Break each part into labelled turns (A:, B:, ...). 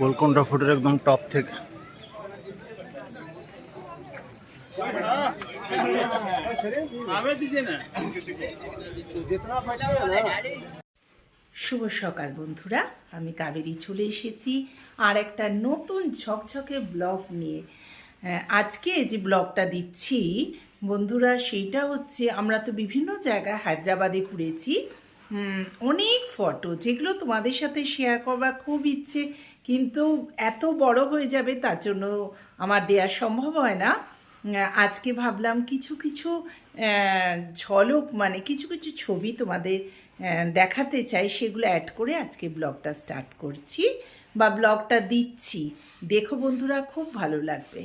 A: গোলকোন্ডা ফুটের একদম টপ থেকে।
B: শুভ সকাল বন্ধুরা, আমি কাবেরী চলে এসেছি আর একটা নতুন ঝকঝকে ব্লগ নিয়ে। আজকে যে ব্লগটা দিচ্ছি, বন্ধুরা, সেইটা হচ্ছে আমরা তো বিভিন্ন জায়গায় হায়দ্রাবাদে ঘুরেছি। অনেক ফটো যেগুলো তোমাদের সাথে শেয়ার করবার খুব ইচ্ছে, কিন্তু এত বড় হয়ে যাবে তার জন্য আমার দেওয়া সম্ভব হয় না। আজকে ভাবলাম কিছু কিছু ঝলক মানে কিছু কিছু ছবি তোমাদের দেখাতে চাই, সেগুলো অ্যাড করে আজকে ব্লগটা স্টার্ট করছি বা ব্লগটা দিচ্ছি। দেখো বন্ধুরা, খুব ভালো লাগবে।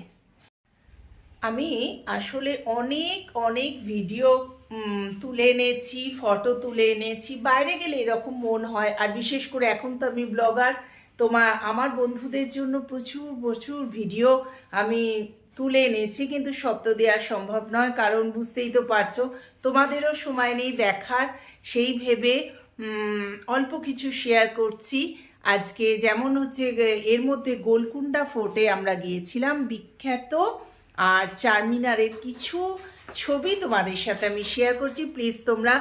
B: আমি আসলে অনেক অনেক ভিডিও তুলে এনেছি ফটো তুলে এনেছি। বাইরে গেলে এরকম মন হয়। আর বিশেষ করে এখন তো আমি ব্লগার তোমার আমার বন্ধুদের জন্য প্রচুর প্রচুর ভিডিও আমি তুলে এনেছি। কিন্তু শব্দ দেওয়া সম্ভব নয়, কারণ বুঝতেই তো পারছ, তোমাদেরও সময় নেই দেখার। সেই ভেবে অল্প কিছু শেয়ার করছি। আজকে যেমন হচ্ছে, এর মধ্যে গোলকুন্ডা ফোর্টে আমরা গিয়েছিলাম বিখ্যাত। আর চারমিনারের কিছু ছবি তোমাদের সাথে আমি শেয়ার করছি। প্লিজ তোমরা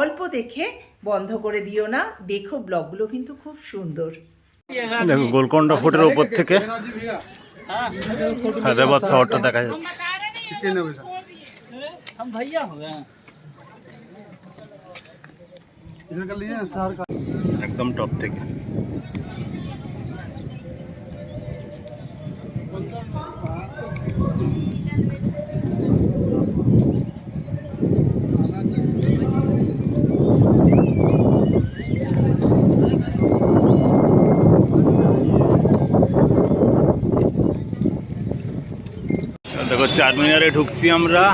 B: অল্প দেখে বন্ধ করে দিও না। দেখো ব্লগগুলো কিন্তু খুব সুন্দর।
A: গোলকন্ডা গোলকোন্ডা ফোর্টের উপর থেকে হায়দ্রাবাদ শহরটা দেখা যাচ্ছে। একদম টপ থেকে। দেখো, চারমিনারে ঢুকছি আমরা।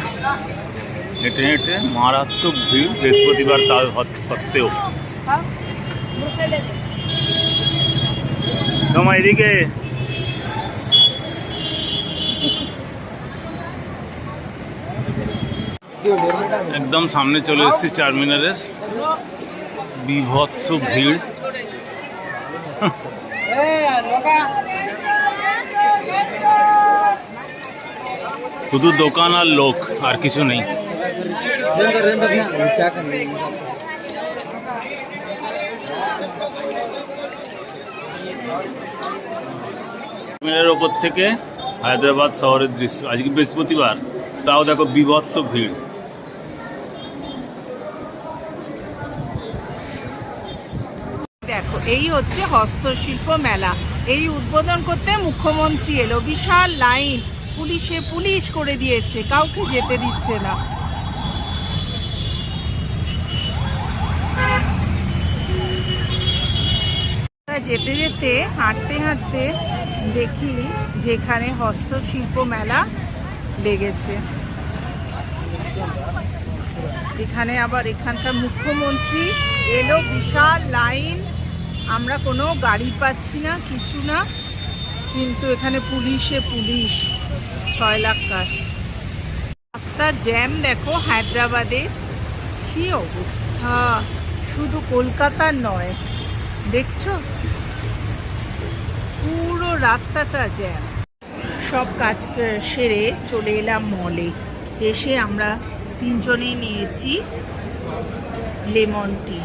A: হেঁটে হেঁটে মারাত্মক ভিড়, বৃহস্পতিবার তার সত্ত্বেও। তোমার এদিকে। একদম সামনে চলে এসেছি চারমিনারের। বিভৎস ভিড়। শুধু দোকান আর লোক, আর কিছু নেই। ওপর থেকে হায়দ্রাবাদ শহরের দৃশ্য। আজকে বৃহস্পতিবার। তাও দেখো বিভৎস ভিড়।
B: দেখো, এই হচ্ছে হস্তশিল্প মেলা। এই উদ্বোধন করতে মুখ্যমন্ত্রী এলো। বিশাল লাইন। পুলিশে পুলিশ করে দিয়েছে, কাউকে যেতে দিচ্ছে না। যেতে যেতে, হাঁটতে হাঁটতে দেখি যেখানে হস্তশিল্প মেলা লেগেছে। এখানে আবার এখানকার মুখ্যমন্ত্রী এলো, বিশাল লাইন। আমরা কোনো গাড়ি পাচ্ছি না, কিছু না, কিন্তু এখানে পুলিশে পুলিশ। ছয় লাখ কার। রাস্তার জ্যাম দেখো হায়দ্রাবাদের কি অবস্থা? শুধু কলকাতার নয়, দেখছ? পুরো রাস্তাটা জ্যাম। সব কাজ সেরে চলে এলাম মলে। এসে আমরা তিনজনেই নিয়েছি লেমন টি।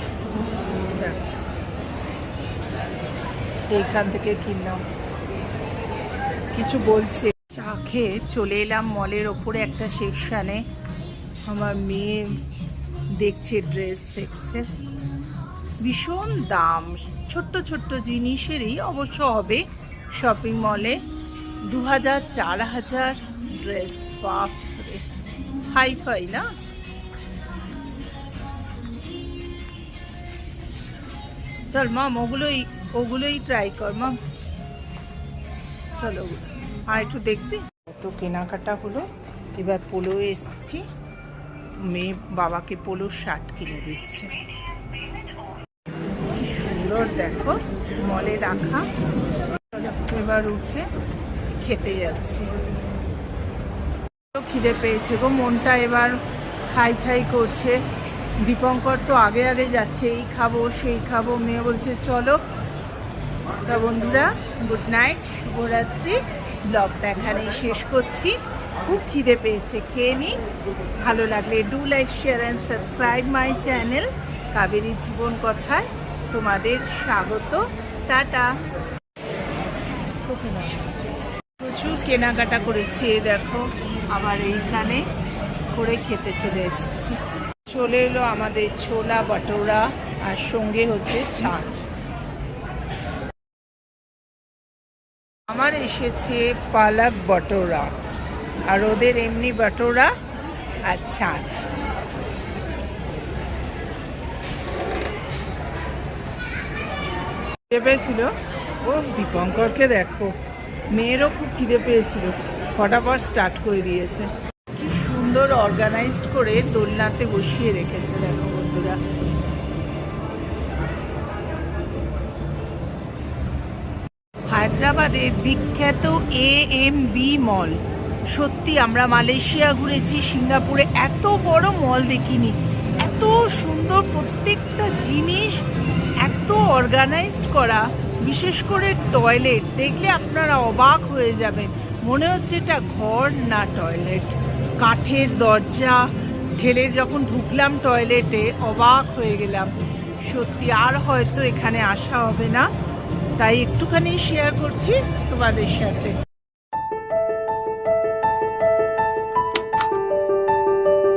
B: এইখান থেকে কিনলাম। কিছু বলছে। চা খেয়ে চলে এলাম মলের ওপরে একটা সেকশানে। আমার মেয়ে দেখছে ড্রেস, দেখছে। ভীষণ দাম, ছোট্ট ছোট্ট জিনিসেরই অবশ্য হবে শপিং মলে দু হাজার চার হাজার ড্রেস, বাপরে। হাই ফাই না? চল মাম ওগুলোই ওগুলোই ট্রাই কর মাম চলো আর একটু দেখতে। তো কেনাকাটা হলো, এবার পোলো এসছি। মেয়ে বাবাকে পোলো শার্ট কিনে দিচ্ছে। কি সুন্দর দেখো, মলে রাখা। এবার উঠে খেতে যাচ্ছি। খিদে পেয়েছে গো, মনটা এবার খাই খাই করছে। দীপঙ্কর তো আগে আগে যাচ্ছে, এই খাব, সেই খাব। মেয়ে বলছে, চলো। তা বন্ধুরা গুড নাইট শুভরাত্রি। ব্লগটা এখানেই শেষ করছি। খুব খিদে পেয়েছে, খেয়ে নিই ভালো লাগলে do like share and subscribe my channel Kaberi জীবন কথায়। তোমাদের স্বাগত। টাটা। প্রচুর কেনাকাটা করেছি দেখো, আবার এইখানে করে খেতে চলে এসেছি। চলে এলো আমাদের ছোলা, বাটোরা, আর সঙ্গে হচ্ছে ছাঁচ। আমার এসেছে পালক বটোরা, আর ওদের এমনি বাটোরা আর ছাঁচ খিদে পেয়েছিল? ও দীপঙ্করকে দেখো। মেয়েরও খুব খিদে পেয়েছিল। ফটাফট স্টার্ট করে দিয়েছে। কি সুন্দর অর্গানাইজড করে দোলনাতে বসিয়ে রেখেছে, দেখো। হায়দ্রাবাদের বিখ্যাত এ এম বি মল সত্যি, আমরা মালয়েশিয়া ঘুরেছি, সিঙ্গাপুরে এত বড় মল দেখিনি। এত সুন্দর প্রত্যেকটা জিনিস, এত অর্গানাইজড করা, বিশেষ করে টয়লেট দেখলে আপনারা অবাক হয়ে যাবেন, মনে হচ্ছে এটা ঘর না টয়লেট কাঠের দরজা ঠেলে যখন ঢুকলাম টয়লেটে অবাক হয়ে গেলাম। সত্যি, আর হয়তো এখানে আসা হবে না। তাই একটুখানি শেয়ার করছি তোমাদের সাথে।